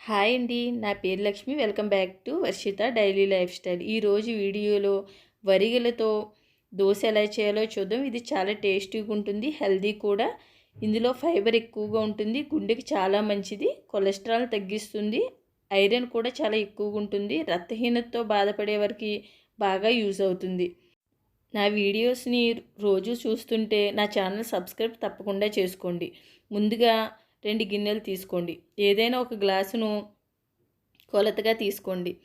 Hi అండి నా పేరు Lakshmi. Welcome back to Varshitha daily lifestyle. ఈరోజు వీడియోలో వరిగలతో దోశ ఎలా చేయాలో చూద్దాం. ఇది చాలా టేస్టీగా ఉంటుంది హెల్దీ కూడా. ఇందులో ఫైబర్ ఎక్కువగా ఉంటుంది గుండెకి చాలా మంచిది కొలెస్ట్రాల్ తగ్గిస్తుంది ఐరన్ కూడా చాలా ఎక్కువగా ఉంటుంది రక్తహీనతతో బాధపడే వారికి బాగా యూజ్ అవుతుంది. నా వీడియోస్ని రోజు చూస్తుంటే నా ఛానల్ సబ్స్క్రైబ్ తప్పకుండా చేసుకోండి. ముందుగా రెండు గిన్నెలు తీసుకోండి. ఏదైనా ఒక గ్లాసును కొలతగా తీసుకోండి.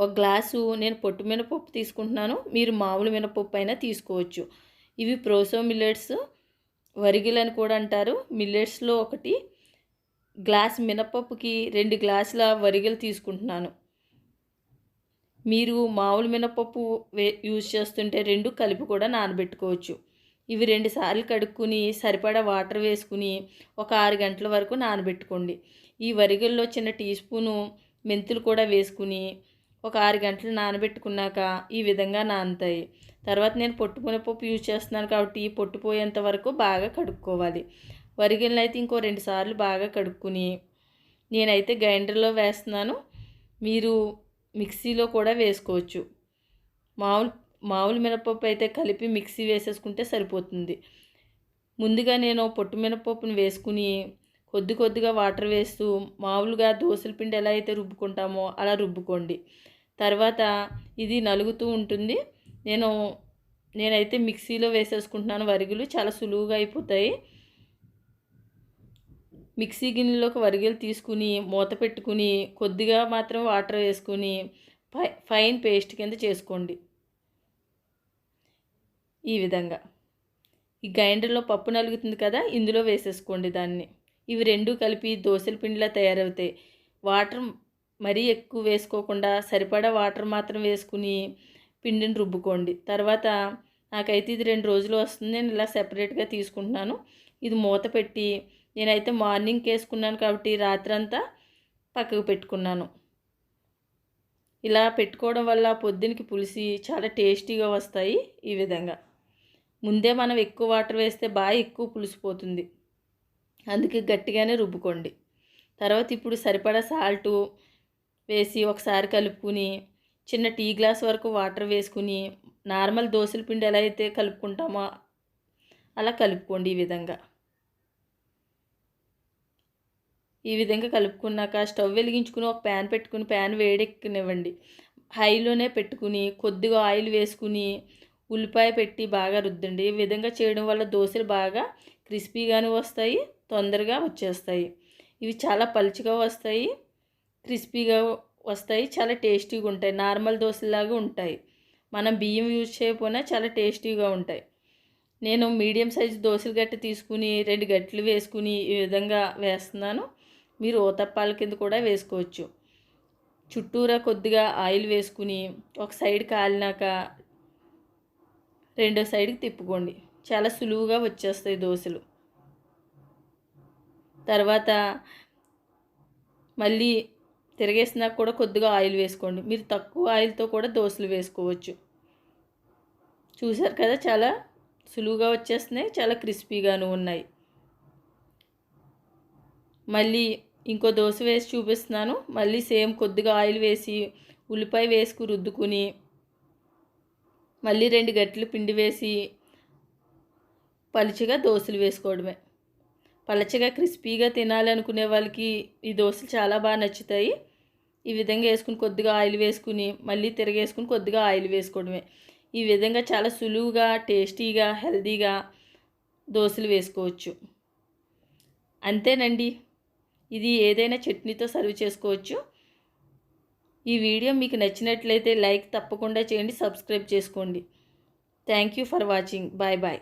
ఒక గ్లాసు నేను పొట్టు మినపప్పు తీసుకుంటున్నాను. మీరు మామూలు మినపప్పు అయినా తీసుకోవచ్చు. ఇవి ప్రోసో మిల్లెట్స్ వరిగిల్ అని కూడా అంటారు. మిల్లెట్స్లో ఒకటి గ్లాస్ మినపప్పుకి రెండు గ్లాసుల వరిగలు తీసుకుంటున్నాను. మీరు మామూలు మినపప్పు వే యూజ్ చేస్తుంటే రెండు కలిపి కూడా నానబెట్టుకోవచ్చు. ఇవి రెండు సార్లు కడుక్కుని సరిపడా వాటర్ వేసుకుని ఒక ఆరు గంటల వరకు నానబెట్టుకోండి. ఈ వరిగల్లో చిన్న టీ స్పూను మెంతులు కూడా వేసుకుని ఒక ఆరు గంటలు నానబెట్టుకున్నాక ఈ విధంగా నానుతాయి. తర్వాత నేను పొట్టు మినపప్పు యూజ్ చేస్తున్నాను కాబట్టి పొట్టుపోయేంత వరకు బాగా కడుక్కోవాలి. వరిగెలను అయితే ఇంకో రెండు సార్లు బాగా కడుక్కుని నేనైతే గ్రైండర్లో వేస్తున్నాను. మీరు మిక్సీలో కూడా వేసుకోవచ్చు. మామూలు మామూలు మినపప్పు అయితే కలిపి మిక్సీ వేసేసుకుంటే సరిపోతుంది. ముందుగా నేను పొట్టు మినపప్పును వేసుకుని కొద్ది కొద్దిగా వాటర్ వేస్తూ మామూలుగా దోశల పిండి ఎలా అయితే రుబ్బుకుంటామో అలా రుబ్బుకోండి. తర్వాత ఇది నలుగుతూ ఉంటుంది. నేను నేనైతే మిక్సీలో వేసేసుకుంటున్నాను వరిగులు. చాలా సులువుగా అయిపోతాయి. మిక్సీ గిన్నెలోకి వరిగలు తీసుకుని మూత పెట్టుకుని కొద్దిగా మాత్రం వాటర్ వేసుకుని ఫైన్ పేస్ట్ కింద చేసుకోండి. ఈ విధంగా. ఈ గ్రైండర్లో పప్పు నలుగుతుంది కదా ఇందులో వేసేసుకోండి దాన్ని. ఇవి రెండు కలిపి దోశల పిండిలా తయారవుతాయి. వాటర్ మరీ ఎక్కువ వేసుకోకుండా సరిపడా వాటర్ మాత్రం వేసుకుని పిండిని రుబ్బుకోండి. తర్వాత నాకైతే ఇది రెండు రోజులు వస్తుంది నేను ఇలా సెపరేట్గా తీసుకుంటున్నాను. ఇది మూత పెట్టి నేనైతే మార్నింగ్ వేసుకున్నాను కాబట్టి రాత్రంతా పక్కకు పెట్టుకున్నాను. ఇలా పెట్టుకోవడం వల్ల పొద్దునకి పులిసి చాలా టేస్టీగా వస్తాయి ఈ విధంగా. ముందే మనం ఎక్కువ వాటర్ వేస్తే బాగా ఎక్కువ పులిసిపోతుంది. అందుకే గట్టిగానే రుబ్బుకోండి. తర్వాత ఇప్పుడు సరిపడా సాల్టు వేసి ఒకసారి కలుపుకుని చిన్న టీ గ్లాస్ వరకు వాటర్ వేసుకుని నార్మల్ దోశల పిండి ఎలా అయితే కలుపుకుంటామో అలా కలుపుకోండి ఈ విధంగా. ఈ విధంగా కలుపుకున్నాక స్టవ్ వెలిగించుకుని ఒక ప్యాన్ పెట్టుకుని ప్యాన్ వేడెక్కనివ్వండి. హైలోనే పెట్టుకుని కొద్దిగా ఆయిల్ వేసుకుని ఉల్లిపాయ పెట్టి బాగా రుద్దండి. ఈ విధంగా చేయడం వల్ల దోశలు బాగా క్రిస్పీగాను వస్తాయి తొందరగా వచ్చేస్తాయి. ఇవి చాలా పలుచగా వస్తాయి క్రిస్పీగా వస్తాయి చాలా టేస్టీగా ఉంటాయి. నార్మల్ దోశలాగా ఉంటాయి. మనం బియ్యం యూజ్ చేయకపోయినా చాలా టేస్టీగా ఉంటాయి. నేను మీడియం సైజు దోశలు గట్టి తీసుకుని రెండు గట్లు వేసుకుని ఈ విధంగా వేస్తున్నాను. మీరు ఓతప్పాల కింద కూడా వేసుకోవచ్చు. చుట్టూరా కొద్దిగా ఆయిల్ వేసుకుని ఒక సైడ్ కాలినాక రెండో సైడ్కి తిప్పుకోండి. చాలా సులువుగా వచ్చేస్తాయి దోశలు. తర్వాత మళ్ళీ తిరిగేసినాక కూడా కొద్దిగా ఆయిల్ వేసుకోండి. మీరు తక్కువ ఆయిల్తో కూడా దోశలు వేసుకోవచ్చు. చూసారు కదా చాలా సులువుగా వచ్చేస్తున్నాయి చాలా క్రిస్పీగాను ఉన్నాయి. మళ్ళీ ఇంకో దోశ వేసి చూపిస్తున్నాను. మళ్ళీ సేమ్ కొద్దిగా ఆయిల్ వేసి ఉల్లిపాయ వేసుకు రుద్దుకుని మళ్ళీ రెండు గట్లు పిండి వేసి పలుచగా దోశలు వేసుకోవడమే. పలచగా క్రిస్పీగా తినాలనుకునే వాళ్ళకి ఈ దోశలు చాలా బాగా నచ్చుతాయి. ఈ విధంగా వేసుకుని కొద్దిగా ఆయిల్ వేసుకుని మళ్ళీ తిరగేసుకుని కొద్దిగా ఆయిల్ వేసుకోవడమే. ఈ విధంగా చాలా సులువుగా టేస్టీగా హెల్దీగా దోశలు వేసుకోవచ్చు. అంతేనండి. ఇది ఏదైనా చట్నీతో సర్వ్ చేసుకోవచ్చు. ఈ వీడియో మీకు నచ్చినట్లయితే లైక్ తప్పకుండా చేయండి సబ్స్క్రైబ్ చేసుకోండి. Thank you for watching bye bye